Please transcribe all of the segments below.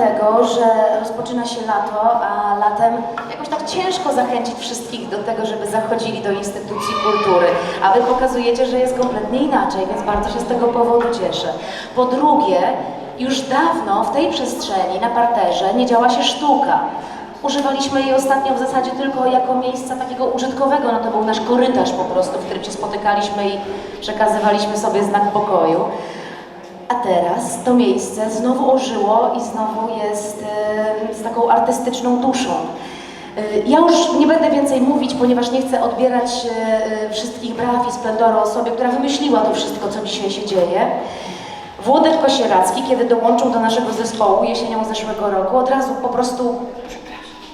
dlatego, że rozpoczyna się lato, a latem jakoś tak ciężko zachęcić wszystkich do tego, żeby zachodzili do instytucji kultury. A wy pokazujecie, że jest kompletnie inaczej, więc bardzo się z tego powodu cieszę. Po drugie, już dawno w tej przestrzeni, na parterze, nie działa się sztuka. Używaliśmy jej ostatnio w zasadzie tylko jako miejsca takiego użytkowego, no to był nasz korytarz po prostu, w którym się spotykaliśmy i przekazywaliśmy sobie znak pokoju. A teraz to miejsce znowu ożyło i znowu jest z taką artystyczną duszą. E, Ja już nie będę więcej mówić, ponieważ nie chcę odbierać e, e, wszystkich braw i splendoru osobie, która wymyśliła to wszystko, co dzisiaj się dzieje. Włodek Kosieracki, kiedy dołączył do naszego zespołu jesienią zeszłego roku, od razu po prostu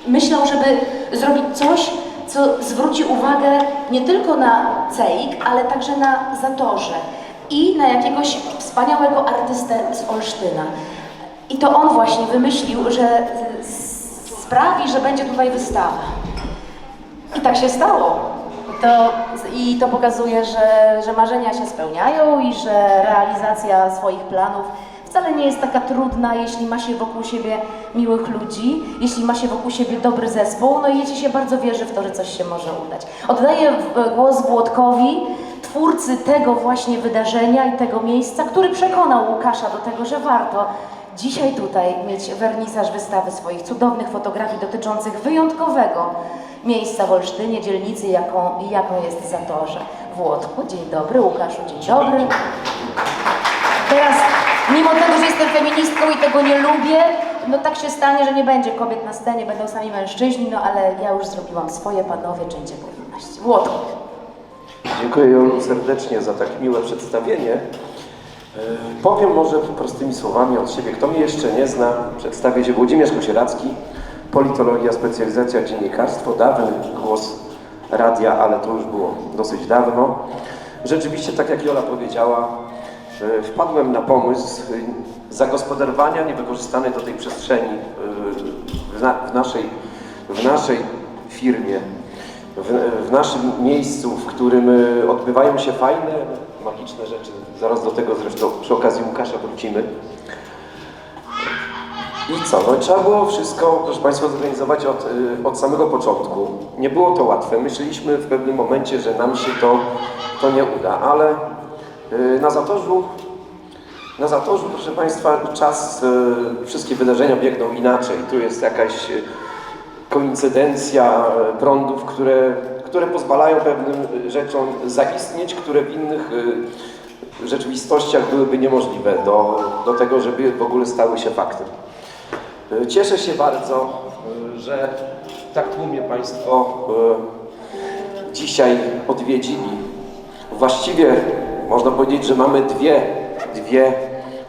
myślał, żeby zrobić coś, co zwróci uwagę nie tylko na CEIK, ale także na Zatorze i na jakiegoś wspaniałego artystę z Olsztyna. I to on właśnie wymyślił, że sprawi, że będzie tutaj wystawa. I tak się stało. To, I to pokazuje, że, że marzenia się spełniają i że realizacja swoich planów wcale nie jest taka trudna, jeśli ma się wokół siebie miłych ludzi, jeśli ma się wokół siebie dobry zespół, no i jeśli się bardzo wierzy w to, że coś się może udać. Oddaję głos Włodkowi, twórcy tego właśnie wydarzenia i tego miejsca, który przekonał Łukasza do tego, że warto dzisiaj tutaj mieć wernisaż wystawy swoich cudownych fotografii dotyczących wyjątkowego miejsca w Olsztynie, dzielnicy, jaką, jaką jest Zatorze. Włodku, dzień dobry, Łukaszu, dzień dobry. Teraz, mimo tego, że jestem feministką i tego nie lubię, no tak się stanie, że nie będzie kobiet na scenie, będą sami mężczyźni, no ale ja już zrobiłam swoje, panowie, czyńcie powinność. Włodku. Dziękuję serdecznie za tak miłe przedstawienie. E, Powiem może prostymi słowami od siebie. Kto mnie jeszcze nie zna, przedstawię się Włodzimierz Kosieracki, politologia, specjalizacja dziennikarstwo, dawny głos radia, ale to już było dosyć dawno. Rzeczywiście, tak jak Jola powiedziała, e, wpadłem na pomysł zagospodarowania niewykorzystanej do tej przestrzeni e, w, naszej, w naszej firmie w, w naszym miejscu, w którym y, odbywają się fajne, magiczne rzeczy. Zaraz do tego zresztą przy okazji Łukasza wrócimy. I co? No, trzeba było wszystko, proszę Państwa, zorganizować od, y, od samego początku. Nie było to łatwe. Myśleliśmy w pewnym momencie, że nam się to, to nie uda, ale y, na Zatorzu na Zatorzu, proszę Państwa, czas, wszystkie wydarzenia biegną inaczej. Tu jest jakaś koincydencja e, prądów, które, które pozwalają pewnym rzeczom zaistnieć, które w innych e, rzeczywistościach byłyby niemożliwe do, do tego, żeby w ogóle stały się faktem. E, Cieszę się bardzo, że tak tłumie Państwo dzisiaj odwiedzili. Właściwie można powiedzieć, że mamy dwie, dwie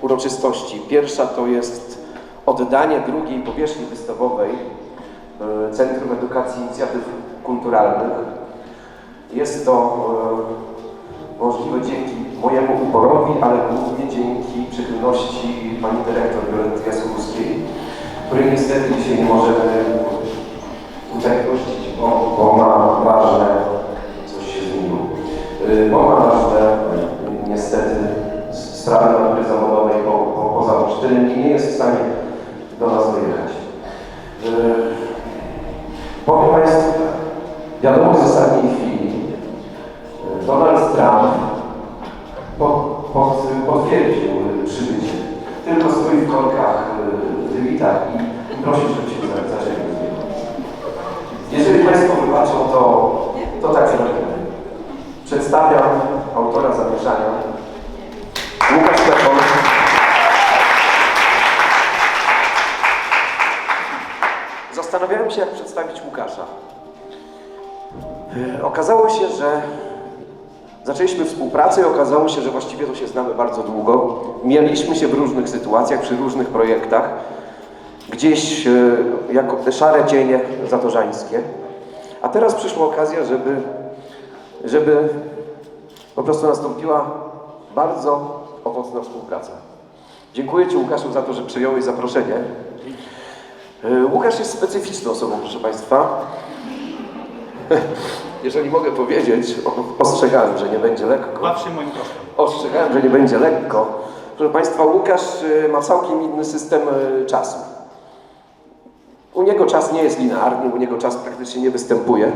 uroczystości. Pierwsza to jest oddanie drugiej powierzchni wystawowej Centrum Edukacji Inicjatyw Kulturalnych. Jest to e, możliwe dzięki mojemu uporowi, ale głównie dzięki przychylności pani dyrektor Violetty Jasłowskiej, której niestety dzisiaj nie możemy tutaj gościć, bo, bo ma ważne, coś się zmieniło, E, bo ma ważne e, niestety sprawy natury zawodowej po, po, poza Olsztynem i nie jest w stanie do nas dojechać. E, Powiem Państwu, wiadomo z ostatniej chwili, e, Donald Trump po, po, potwierdził e, przybycie. Tylko stoi w korkach e, w dywitach i, i prosi, żebyśmy za- zaczęli z niego. Jeżeli Państwo wybaczą, to, to tak zrobimy. Przedstawiam autora zamieszania, Łukasz Pepon. Zastanawiałem się, jak przedstawić Łukasza. E, Okazało się, że zaczęliśmy współpracę i okazało się, że właściwie to się znamy bardzo długo. Mieliśmy się w różnych sytuacjach, przy różnych projektach. Gdzieś e, jako te szare cienie zatorzańskie. A teraz przyszła okazja, żeby, żeby po prostu nastąpiła bardzo owocna współpraca. Dziękuję Ci Łukaszu za to, że przyjąłeś zaproszenie. E, Łukasz jest specyficzną osobą, proszę Państwa. Jeżeli mogę powiedzieć, ostrzegałem, że nie będzie lekko. Moim kosztem. Ostrzegałem, że nie będzie lekko. Proszę Państwa, Łukasz y, ma całkiem inny system y, czasu. U niego czas nie jest linearny, u niego czas praktycznie nie występuje.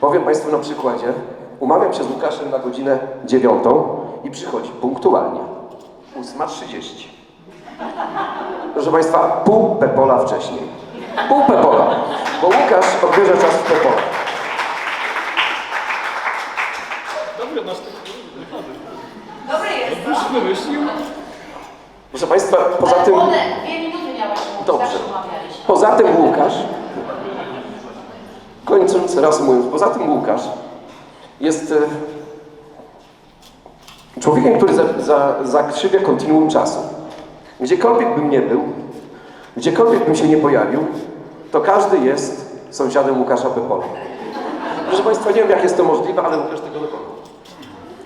Powiem Państwu na przykładzie. Umawiam się z Łukaszem na godzinę dziewiątą i przychodzi punktualnie. 8.30. Proszę Państwa, pół pepola wcześniej. Pół pepola. Bo Łukasz odbierze czas w pepole. Dobry, masz tak Dobry jest, Już wymyślił. Proszę Państwa, poza tym... Dwie minuty miałeś Dobrze. Poza tym Łukasz, kończąc reasumując, poza tym Łukasz jest e, człowiekiem, który za, za, zakrzywia kontinuum czasu. Gdziekolwiek bym nie był, gdziekolwiek bym się nie pojawił, to każdy jest sąsiadem Łukasza Pepola. Proszę Państwa, nie wiem jak jest to możliwe, ale Łukasz tego dokonał.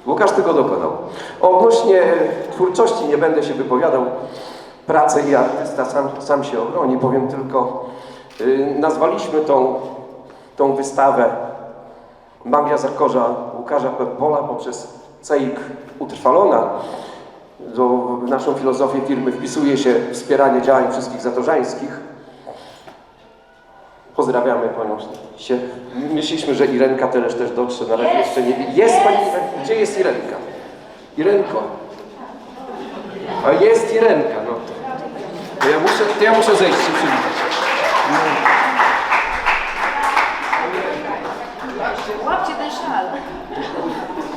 Łukasz tego dokonał. Odnośnie twórczości nie będę się wypowiadał. Pracę i artysta sam, sam się obroni. Powiem tylko, yy, nazwaliśmy tą, tą wystawę Magia Zakorza Łukasza Pepola poprzez ceik utrwalona. Do, w naszą filozofię firmy wpisuje się wspieranie działań wszystkich zatorzańskich. Pozdrawiamy panią się. Myśleliśmy, że Irenka Telesz też dotrze, na razie jeszcze nie Jest pani Irenka. Gdzie jest Irenka? Irenko. A jest Irenka, no to. To ja muszę, to ja muszę zejść się przywitać.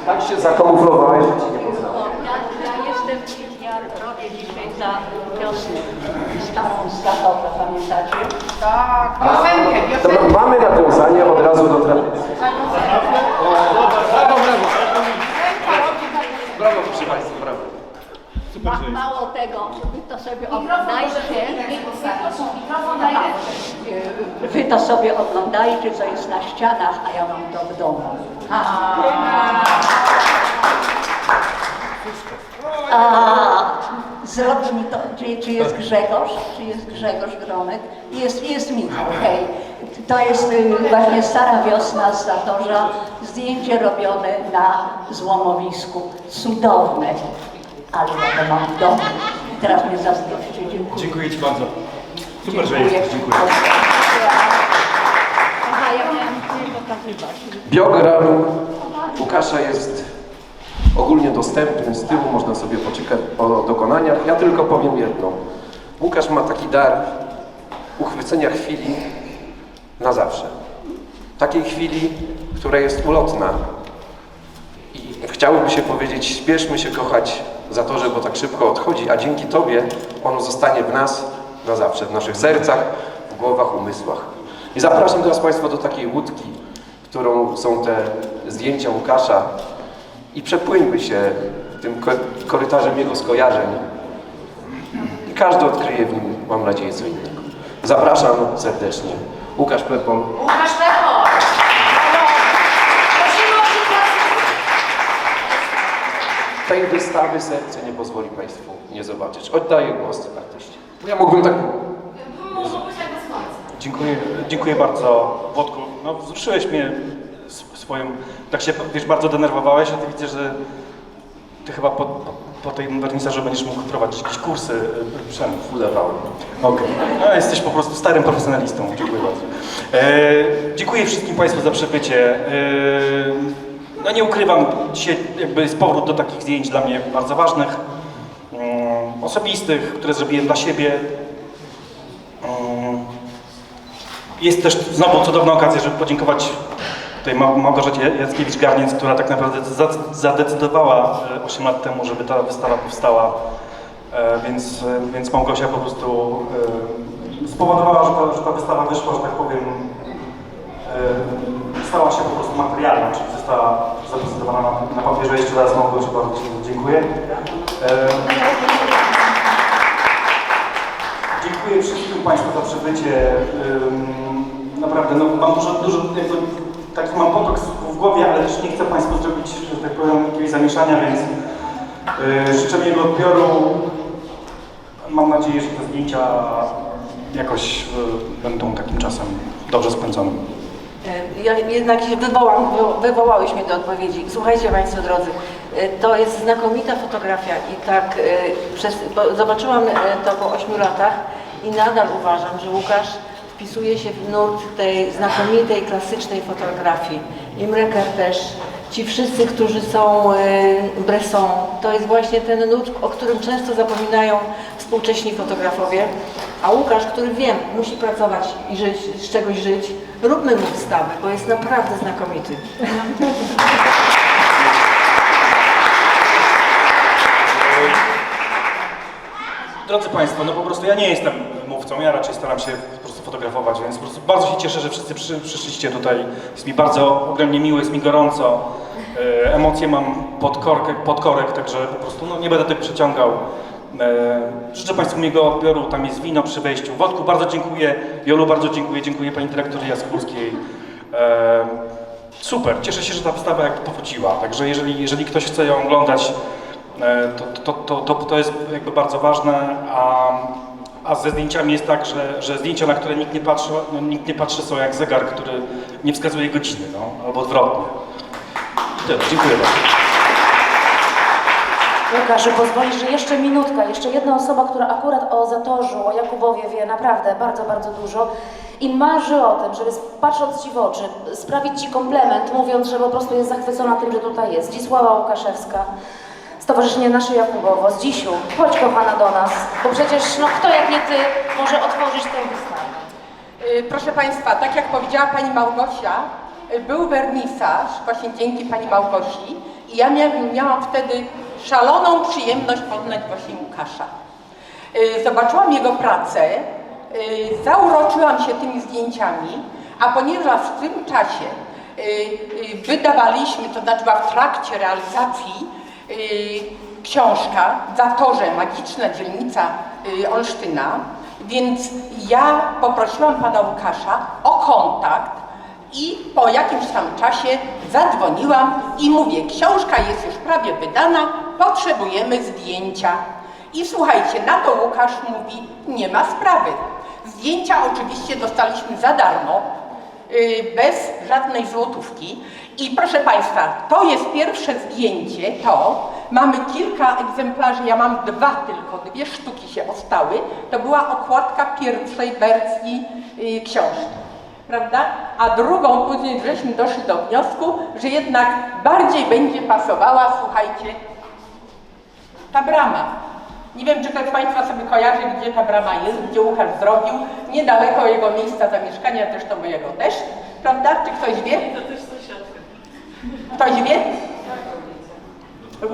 Tak się zakamuflowałeś, że ci nie poznałem. Ja, ja jestem, ja robię dzisiaj za wiosnę starą Stachowę, pamiętacie? Tak, piosenkę, piosenkę. ma- mamy nawiązanie od razu do tradycji. Brawo, brawo. Brawo, proszę Państwa, brawo. Ma, mało tego, wy to sobie oglądajcie, y, wy to sobie oglądajcie, co jest na ścianach, a ja mam to w domu. A zrobi mi to, czy, czy jest Grzegorz, czy jest Grzegorz Gromek? Jest, jest Michał, hej. To jest y, właśnie stara wiosna z Zatorza, zdjęcie robione na złomowisku. Cudowne, ale ja to mam w domu. I teraz mnie zazdroszcie, dziękuję. Dziękuję Ci bardzo. Super, że jesteś. Dziękuję. Biogram Łukasza jest ogólnie dostępny, z tyłu można sobie poczytać o dokonaniach. Ja tylko powiem jedno. Łukasz ma taki dar uchwycenia chwili na zawsze. Takiej chwili, która jest ulotna. I chciałoby się powiedzieć, śpieszmy się kochać za to, że bo tak szybko odchodzi, a dzięki Tobie ono zostanie w nas na zawsze, w naszych sercach, w głowach, umysłach. I zapraszam teraz Państwa do takiej łódki, którą są te zdjęcia Łukasza i przepłyńmy się tym ko- korytarzem jego skojarzeń. I każdy odkryje w nim, mam nadzieję, co innego. Zapraszam serdecznie. Łukasz Plepol, Łukasz tej wystawy serce nie pozwoli Państwu nie zobaczyć. Oddaję głos artyście. Ja mógłbym tak... Dziękuję, dziękuję bardzo, Włodku. No, wzruszyłeś mnie swoją... Tak się, wiesz, bardzo denerwowałeś, a Ty widzę, że Ty chyba po, po, tej wernisażu będziesz mógł prowadzić jakieś kursy y, Przemów. Udawałem. Okej. No, jesteś po prostu starym profesjonalistą. Dziękuję bardzo. E, dziękuję wszystkim Państwu za przybycie. E, no nie ukrywam, dzisiaj jakby jest powrót do takich zdjęć dla mnie bardzo ważnych, mm, osobistych, które zrobiłem dla siebie. Mm, jest też znowu cudowna okazja, żeby podziękować tutaj Mał- Małgorzacie Jackiewicz-Garniec, która tak naprawdę za- zadecydowała e, 8 lat temu, żeby ta wystawa powstała. E, Więc, więc Małgosia po prostu e, spowodowała, że ta, że ta wystawa wyszła, że tak powiem, e, stała się po prostu materialna, czyli została zaprezentowana na, na papierze. Jeszcze raz Małgosi bardzo Ci dziękuję. E, Dziękuję wszystkim Państwu za przybycie. Naprawdę, no, mam dużo, dużo jakby, taki mam potok w głowie, ale też nie chcę Państwu zrobić, że tak powiem, jakiegoś zamieszania, więc yy, życzę miłego odbioru. Mam nadzieję, że te zdjęcia jakoś e, będą takim czasem dobrze spędzonym. Ja jednak się wywołam, wywo- wywołałeś mnie do odpowiedzi. Słuchajcie Państwo drodzy, e, to jest znakomita fotografia i tak e, przez, zobaczyłam e, to po ośmiu latach i nadal uważam, że Łukasz wpisuje się w nurt tej znakomitej, klasycznej fotografii. Imreker też, ci wszyscy, którzy są Bresson, to jest właśnie ten nurt, o którym często zapominają współcześni fotografowie. A Łukasz, który wiem, musi pracować i żyć, z czegoś żyć, róbmy mu wystawę, bo jest naprawdę znakomity. Drodzy Państwo, no po prostu ja nie jestem mówcą, ja raczej staram się po prostu fotografować, więc po prostu bardzo się cieszę, że wszyscy przy, przyszliście tutaj. Jest mi bardzo ogromnie miło, jest mi gorąco. E, emocje mam pod, pod korek, także po prostu no, nie będę tego przeciągał. E, życzę Państwu miłego odbioru, tam jest wino przy wejściu. Wodku bardzo dziękuję, Jolu bardzo dziękuję, dziękuję Pani Dyrektor Jaskórskiej. E, super, cieszę się, że ta wystawa jak powróciła, także jeżeli, jeżeli ktoś chce ją oglądać, E, to, to, to, to, to jest jakby bardzo ważne, a, a ze zdjęciami jest tak, że, że zdjęcia, na które nikt nie patrzy, no, nikt nie patrzy są jak zegar, który nie wskazuje godziny, no, albo odwrotnie. I tyle, dziękuję bardzo. Łukaszu, pozwolisz, że jeszcze minutka, jeszcze jedna osoba, która akurat o Zatorzu, o Jakubowie wie naprawdę bardzo, bardzo dużo i marzy o tym, żeby patrząc Ci w oczy, sprawić Ci komplement, mówiąc, że po prostu jest zachwycona tym, że tutaj jest. Zdzisława Łukaszewska, Stowarzyszenie Nasze Jakubowo, z Dzisiu, chodź kochana do nas, bo przecież no, kto jak nie Ty może otworzyć tę wystawę. Y, Proszę Państwa, tak jak powiedziała Pani Małgosia, y, był wernisaż, właśnie dzięki Pani Małgosi i ja miałam wtedy szaloną przyjemność poznać właśnie Łukasza. Y, Zobaczyłam jego pracę, y, zauroczyłam się tymi zdjęciami, a ponieważ w tym czasie y, wydawaliśmy, to znaczy była w trakcie realizacji książka Zatorze, magiczna dzielnica Olsztyna, więc ja poprosiłam pana Łukasza o kontakt i po jakimś tam czasie zadzwoniłam i mówię, książka jest już prawie wydana, potrzebujemy zdjęcia. I słuchajcie, na to Łukasz mówi, nie ma sprawy. Zdjęcia oczywiście dostaliśmy za darmo, y, bez żadnej złotówki. I proszę Państwa, to jest pierwsze zdjęcie, to. Mamy kilka egzemplarzy, ja mam dwa tylko, dwie sztuki się ostały. To była okładka pierwszej wersji y, książki, prawda? A drugą później żeśmy doszli do wniosku, że jednak bardziej będzie pasowała, słuchajcie, ta brama. Nie wiem, czy ktoś z Państwa sobie kojarzy, gdzie ta brama jest, gdzie Łukasz zrobił. Niedaleko jego miejsca zamieszkania, zresztą mojego też, prawda? Czy ktoś wie? To też sąsiadka. Ktoś wie?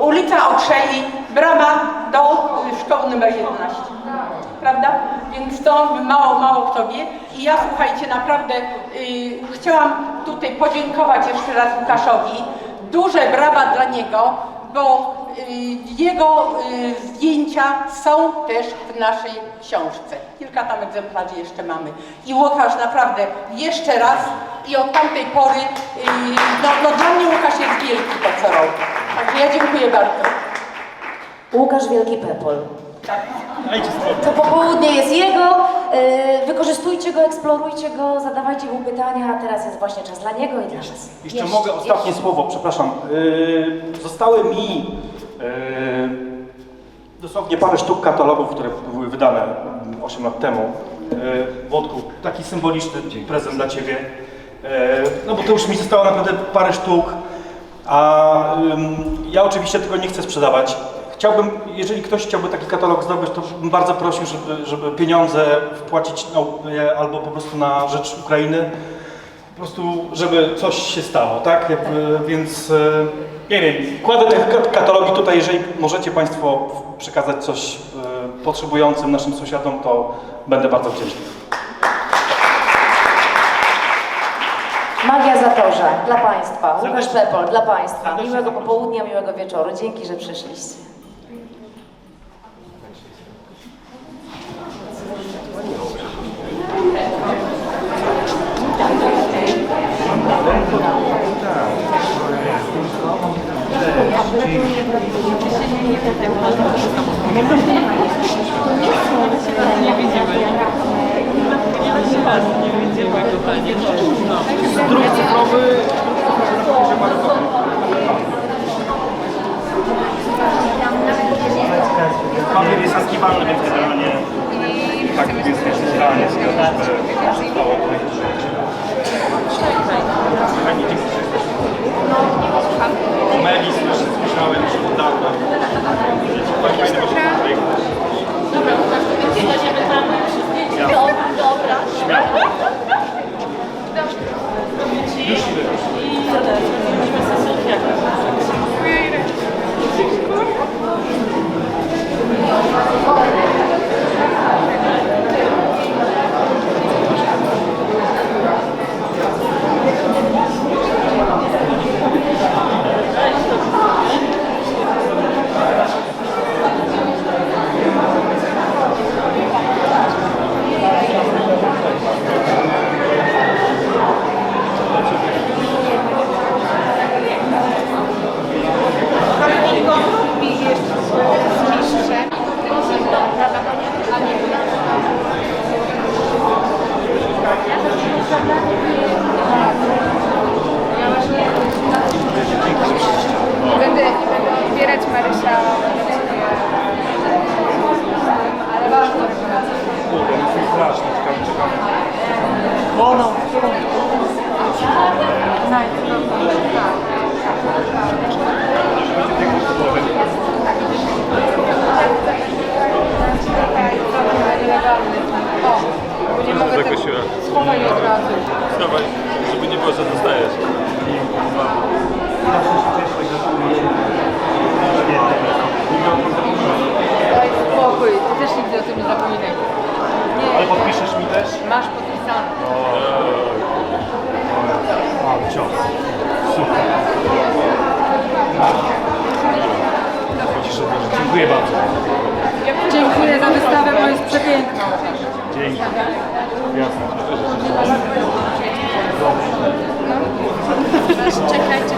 Ulica Okrzei, brama do szkoły numer 11. Prawda? Więc to mało, mało kto wie. I ja słuchajcie, naprawdę y, chciałam tutaj podziękować jeszcze raz Łukaszowi. Duże brawa dla niego, bo jego y, zdjęcia są też w naszej książce. Kilka tam egzemplarzy jeszcze mamy. I Łukasz naprawdę jeszcze raz i od tamtej pory, y, no, no dla mnie Łukasz jest wielki to co robi. Także ja dziękuję bardzo. Łukasz Wielki Pepol. Dajcie spokój. To popołudnie jest jego, wykorzystujcie go, eksplorujcie go, zadawajcie mu pytania, a teraz jest właśnie czas dla niego i dla nas. Jeszcze mogę ostatnie słowo, przepraszam. Yy, zostały mi dosłownie parę sztuk katalogów, które były wydane mm, 8 lat temu. Yy, Włodku, taki symboliczny prezent dla Ciebie. Yy, no bo to już mi zostało naprawdę parę sztuk, a ja oczywiście tego nie chcę sprzedawać. Chciałbym, jeżeli ktoś chciałby taki katalog zdobyć, to bym bardzo prosił, żeby, żeby pieniądze wpłacić na, e, albo po prostu na rzecz Ukrainy prostu, żeby coś się stało, tak? Jakby, więc e, nie wiem, kładę te kat- katalogi tutaj, jeżeli możecie Państwo przekazać coś e, potrzebującym naszym sąsiadom, to będę bardzo wdzięczny. Magia Zatorza dla Państwa, Łukasz Pepol dla Państwa. Miłego popołudnia, miłego wieczoru. Dzięki, że przyszliście. Papier jest zaskiwany, więc generalnie tak jest realnie składane. Melis, jest idealnie stało. Megis też słyszałem już od dawna. Fajne właśnie projekt. Będę, będę odbierać Marysia. Ale bardzo. Kurde, jest strasznie, czekam, czekam. O, nie mogę tego... Schowaj od razu. Dawaj, żeby nie było, że dostajesz. Daj spokój, ty też nigdy o tym nie zapominaj. Nie, Ale podpiszesz mi też? masz podpisane. A, cios. Super. Dziękuję bardzo. Dziękuję za wystawę, bo jest przepiękna. Dzięki. Jasne. Czekajcie,